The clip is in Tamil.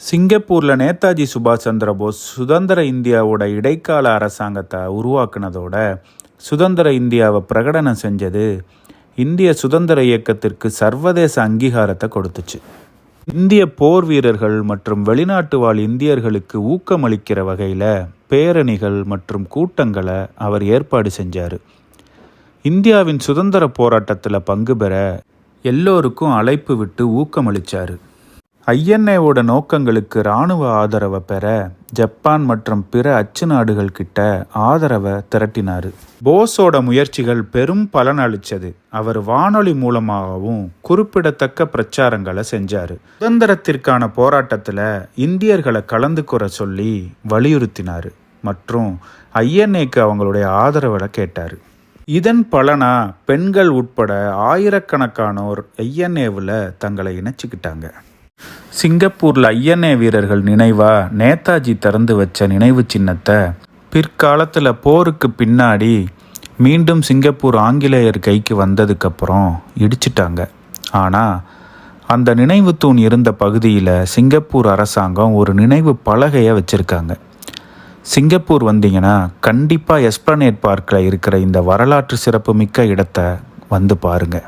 சிங்கப்பூரில் நேதாஜி சுபாஷ் சந்திர போஸ் சுதந்திர இந்தியாவோட இடைக்கால அரசாங்கத்தை உருவாக்குனதோட சுதந்திர இந்தியாவை பிரகடனம் செஞ்சது இந்திய சுதந்திர இயக்கத்திற்கு சர்வதேச அங்கீகாரத்தை கொடுத்துச்சு. இந்திய போர் வீரர்கள் மற்றும் வெளிநாட்டு வாழ் இந்தியர்களுக்கு ஊக்கமளிக்கிற வகையில் பேரணிகள் மற்றும் கூட்டங்களை அவர் ஏற்பாடு செஞ்சார். இந்தியாவின் சுதந்திர போராட்டத்தில் பங்கு பெற எல்லோருக்கும் அழைப்பு விட்டு ஊக்கமளித்தார் ஐஎன்ஏவோட நோக்கங்களுக்கு இராணுவ ஆதரவை பெற ஜப்பான் மற்றும் பிற அச்சு நாடுகள் கிட்ட ஆதரவை திரட்டினார். போஸோட முயற்சிகள் பெரும் பலன் அளிச்சது அவர் வானொலி மூலமாகவும் குறிப்பிடத்தக்க பிரச்சாரங்களை செஞ்சார். சுதந்திரத்திற்கான போராட்டத்தில் இந்தியர்களை கலந்துக்குற சொல்லி வலியுறுத்தினார் மற்றும் ஐஎன்ஏக்கு அவங்களுடைய ஆதரவை கேட்டார். இதன் பலனா பெண்கள் உட்பட ஆயிரக்கணக்கானோர் ஐஎன்ஏவில் தங்களை இணைச்சிக்கிட்டாங்க. சிங்கப்பூரில் ஐஎன்ஏ வீரர்கள் நினைவாக நேதாஜி திறந்து வச்ச நினைவு சின்னத்தை பிற்காலத்தில் போருக்கு பின்னாடி மீண்டும் சிங்கப்பூர் ஆங்கிலேயர் கைக்கு வந்ததுக்கப்புறம் இடிச்சிட்டாங்க. ஆனால் அந்த நினைவு தூண் இருந்த பகுதியில் சிங்கப்பூர் அரசாங்கம் ஒரு நினைவு பலகையை வச்சுருக்காங்க. சிங்கப்பூர் வந்தீங்கன்னா கண்டிப்பாக எஸ்பிளனேட் பார்க்கில் இருக்கிற இந்த வரலாற்று சிறப்புமிக்க இடத்த வந்து பாருங்கள்